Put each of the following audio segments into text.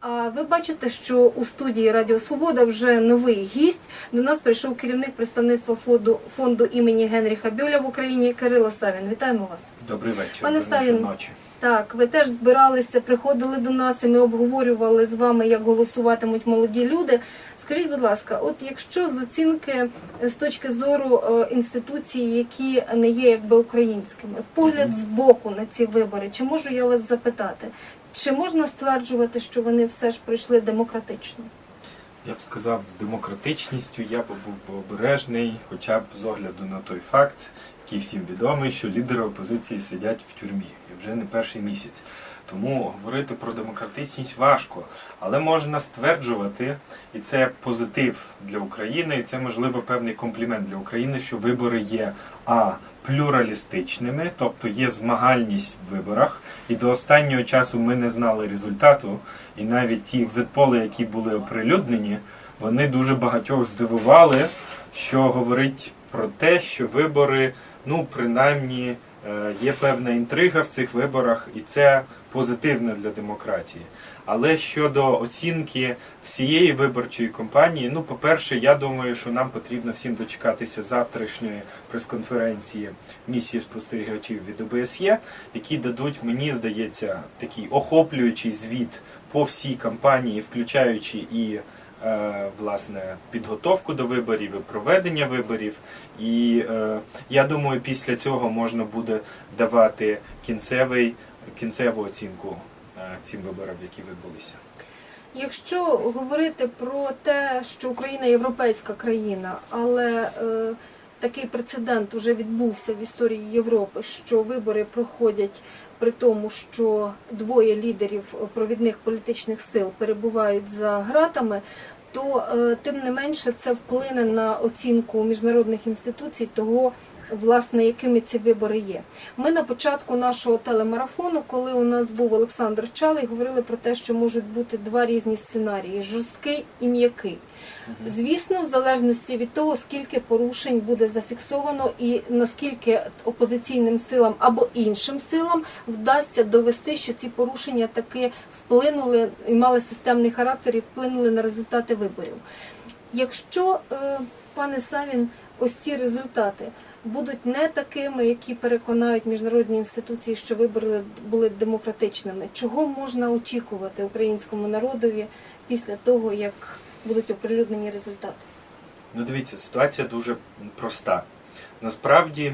А ви бачите, що у студії Радіо Свобода вже новий гість. До нас прийшов керівник представництва фонду, фонду імені Генріха Бьоля в Україні Кирило Савін. Вітаємо вас. Добрий вечір, Пане Савін. ночі. Так, ви теж збиралися, приходили до нас, і ми обговорювали з вами, як голосуватимуть молоді люди. Скажіть, будь ласка, от якщо з оцінки е, з точки зору е, інституцій, які не є якби українськими, погляд з боку на ці вибори, чи можу я вас запитати, чи можна стверджувати, що вони все ж пройшли демократично? Я б сказав, з демократичністю я б був би обережний, хоча б з огляду на той факт, який всім відомий, що лідери опозиції сидять в тюрмі і вже не перший місяць. Тому говорити про демократичність важко, але можна стверджувати, і це позитив для України, і це можливо певний комплімент для України, що вибори є а плюралістичними, тобто є змагальність в виборах, і до останнього часу ми не знали результату, і навіть ті екзитполи, які були оприлюднені, вони дуже багатьох здивували, що говорить про те, що вибори, ну принаймні, є певна інтрига в цих виборах, і це позитивно для демократії. Але щодо оцінки всієї виборчої кампанії, ну, по-перше, я думаю, що нам потрібно всім дочекатися завтрашньої прес-конференції місії спостерігачів від ОБСЄ, які дадуть, мені здається, такий охоплюючий звіт по всій кампанії, включаючи і е, власне підготовку до виборів, і проведення виборів. І е, я думаю, після цього можна буде давати кінцевий, кінцеву оцінку е, цим виборам, які відбулися. Якщо говорити про те, що Україна європейська країна, але е, такий прецедент уже відбувся в історії Європи, що вибори проходять при тому, що двоє лідерів провідних політичних сил перебувають за ґратами, то е, тим не менше це вплине на оцінку міжнародних інституцій того. Власне, якими ці вибори є. Ми на початку нашого телемарафону, коли у нас був Олександр Чалий, говорили про те, що можуть бути два різні сценарії: жорсткий і м'який. Звісно, в залежності від того, скільки порушень буде зафіксовано, і наскільки опозиційним силам або іншим силам вдасться довести, що ці порушення таки вплинули і мали системний характер і вплинули на результати виборів. Якщо, е, пане Савін, ось ці результати будуть не такими, які переконають міжнародні інституції, що вибори були демократичними, чого можна очікувати українському народові після того, як будуть оприлюднені результати? Ну, дивіться, ситуація дуже проста. Насправді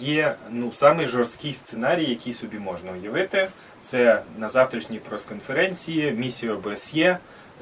є ну, самий жорсткий сценарій, який собі можна уявити. Це на завтрашній прес-конференції місія ОБСЄ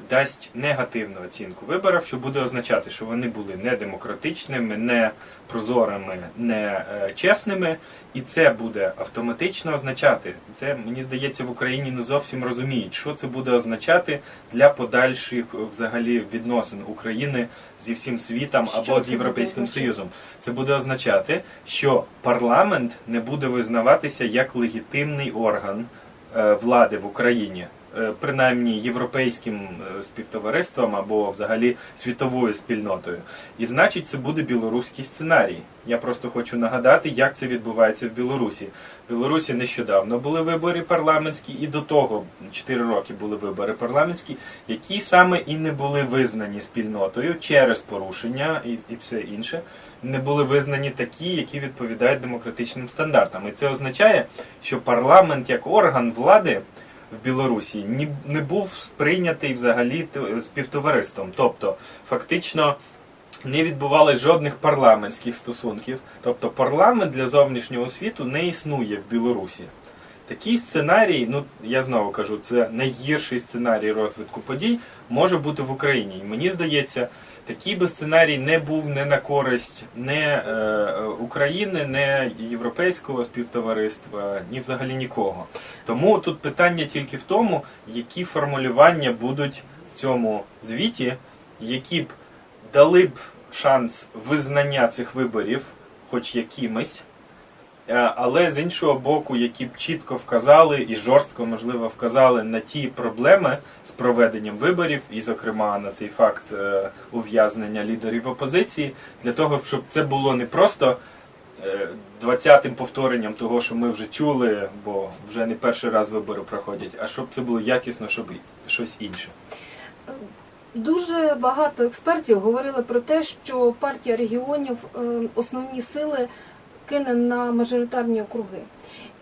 дасть негативну оцінку виборів, що буде означати, що вони були не демократичними, не прозорими, не е, чесними, і це буде автоматично означати. Це мені здається в Україні не зовсім розуміють, що це буде означати для подальших взагалі відносин України зі всім світом Що або з Європейським? Союзом. Це буде означати, що парламент не буде визнаватися як легітимний орган е, влади в Україні. Е, Принаймні європейським е, співтовариством або взагалі світовою спільнотою, і значить, це буде білоруський сценарій. Я просто хочу нагадати, як це відбувається в Білорусі. В Білорусі нещодавно були вибори парламентські, і до того 4 роки були вибори парламентські, які саме і не були визнані спільнотою через порушення і, і все інше, не були визнані такі, які відповідають демократичним стандартам. І це означає, що парламент як орган влади в Білорусі не був сприйнятий взагалі співтовариством. Тобто, фактично. Не відбувалось жодних парламентських стосунків. Тобто парламент для зовнішнього світу не існує в Білорусі. Такий сценарій, ну я знову кажу, це найгірший сценарій розвитку подій може бути в Україні. І мені здається, такий би сценарій не був не на користь не е, України, не європейського співтовариства, ні взагалі нікого. Тому тут питання тільки в тому, які формулювання будуть в цьому звіті, які б дали б шанс визнання цих виборів, хоч якимось. Е, Але з іншого боку, які б чітко вказали і жорстко, можливо, вказали на ті проблеми з проведенням виборів, і, зокрема, на цей факт е, ув'язнення лідерів опозиції, для того, щоб це було не просто е, 20-тим повторенням того, що ми вже чули, бо вже не перший раз вибори проходять, а щоб це було якісно, щоб щось інше. Дуже багато експертів говорили про те, що партія регіонів е, основні сили кине на мажоритарні округи.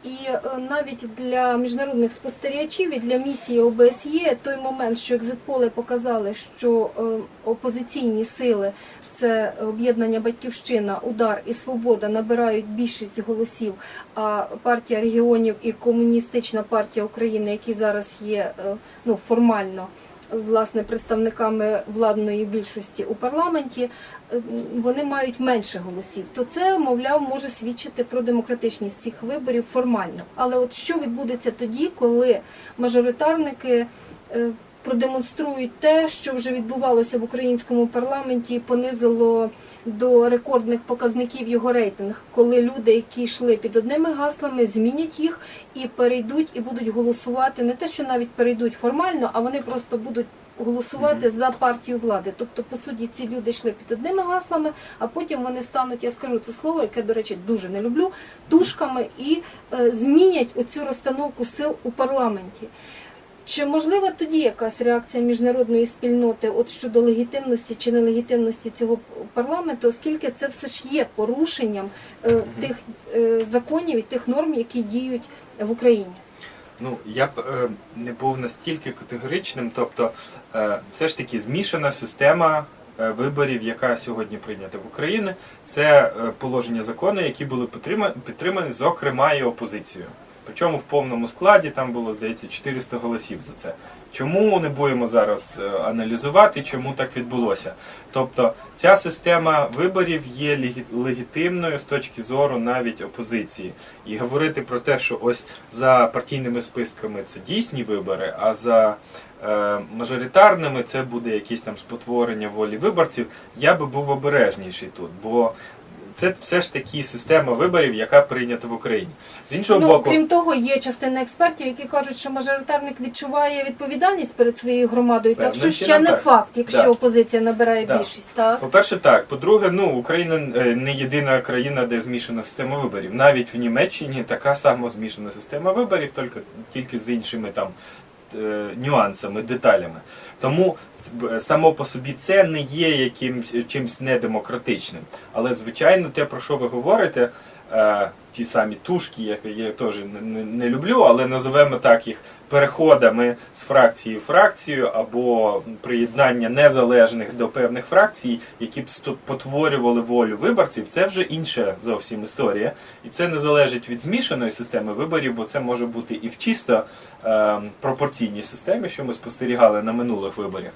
І е, навіть для міжнародних спостерігачів і для місії ОБСЄ той момент, що екзитполи показали, що е, опозиційні сили це об'єднання Батьківщина, Удар і Свобода набирають більшість голосів. А партія регіонів і Комуністична партія України, які зараз є е, ну формально власне представниками владної більшості у парламенті, е, вони мають менше голосів. То це, мовляв, може свідчити про демократичність цих виборів формально. Але от що відбудеться тоді, коли мажоритарники е, продемонструють те, що вже відбувалося в українському парламенті, понизило до рекордних показників його рейтинг, коли люди, які йшли під одними гаслами, змінять їх і перейдуть і будуть голосувати не те, що навіть перейдуть формально, а вони просто будуть. Голосувати за партію влади, тобто по суті ці люди йшли під одними гаслами, а потім вони стануть, я скажу це слово, яке до речі дуже не люблю, тушками і е, змінять оцю розстановку сил у парламенті. Чи можлива тоді якась реакція міжнародної спільноти от щодо легітимності чи нелегітимності цього парламенту, оскільки це все ж є порушенням е, тих е, законів і тих норм, які діють в Україні? Ну, я б е, не був настільки категоричним, тобто е, все ж таки змішана система е, виборів, яка сьогодні прийнята в Україні, це е, положення закону, які були підтрима- підтримані, зокрема, і опозицією. Причому в повному складі там було, здається, 400 голосів за це. Чому не будемо зараз е, аналізувати, чому так відбулося? Тобто ця система виборів є легі- легітимною з точки зору навіть опозиції. І говорити про те, що ось за партійними списками це дійсні вибори, а за е, мажоритарними це буде якесь там спотворення волі виборців, я би був обережніший тут. Бо це все ж таки система виборів, яка прийнята в Україні. З іншого Ну, боку, крім того, є частина експертів, які кажуть, що мажоритарник відчуває відповідальність перед своєю громадою, так що ще не так. факт, якщо Да. опозиція набирає Да. більшість. Так? По-перше, так. По-друге, ну Україна е, не єдина країна, де змішана система виборів. Навіть в Німеччині така сама змішана система виборів, тільки, тільки з іншими там нюансами, деталями. Тому е, само по собі це не є якимсь чимсь недемократичним. Але звичайно, те, про що ви говорите. Ті самі тушки, які я теж не, не, люблю, але називаємо так їх переходами з фракції в фракцію або приєднання незалежних до певних фракцій, які б потворювали волю виборців, це вже інша зовсім історія. І це не залежить від змішаної системи виборів, бо це може бути і в чисто е, пропорційній системі, що ми спостерігали на минулих виборах.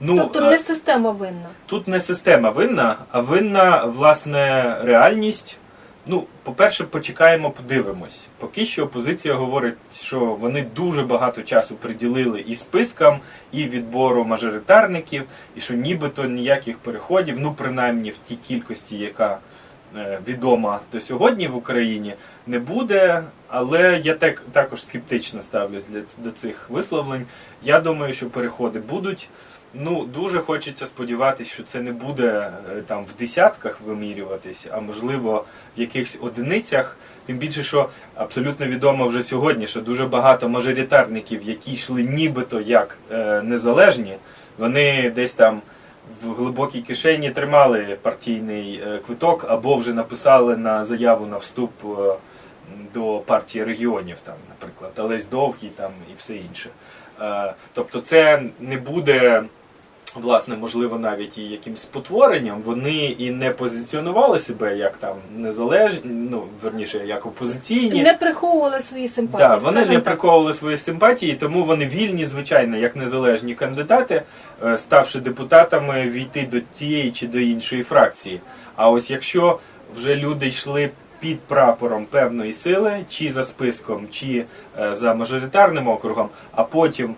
Ну, Тобто е, не система винна. Тут не система винна, а винна власне реальність. Ну, по-перше, почекаємо, подивимось. Поки що опозиція говорить, що вони дуже багато часу приділили і спискам, і відбору мажоритарників, і що нібито ніяких переходів, ну принаймні в тій кількості, яка е, відома до сьогодні в Україні, не буде. Але я так, також скептично ставлюсь для, до цих висловлень. Я думаю, що переходи будуть. Ну, дуже хочеться сподіватися, що це не буде е, там в десятках вимірюватись, а можливо в якихось одиницях. Тим більше, що абсолютно відомо вже сьогодні, що дуже багато мажоритарників, які йшли нібито як е, незалежні, вони десь там в глибокій кишені тримали партійний е, квиток або вже написали на заяву на вступ е, до партії регіонів, там, наприклад, Олесь Довгий там і все інше. Е, Тобто це не буде, власне, можливо, навіть і якимсь спотворенням. Вони і не позиціонували себе як там незалежні, ну верніше, як опозиційні. Не приховували свої симпатії. Да, вони не так. приковували свої симпатії, тому вони вільні, звичайно, як незалежні кандидати, е, ставши депутатами, війти до тієї чи до іншої фракції. А ось якщо вже люди йшли під прапором певної сили, чи за списком, чи е, за мажоритарним округом, а потім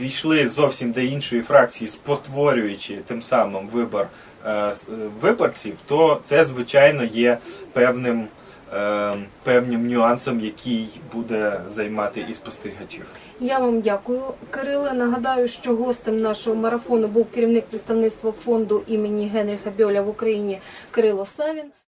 війшли зовсім до іншої фракції, спотворюючи тим самим вибор е, е, виборців, то це звичайно є певним е, певним нюансом, який буде займати і спостерігачів. Я вам дякую, Кириле. Нагадаю, що гостем нашого марафону був керівник представництва фонду імені Генріха Бьоля в Україні Кирило Савін.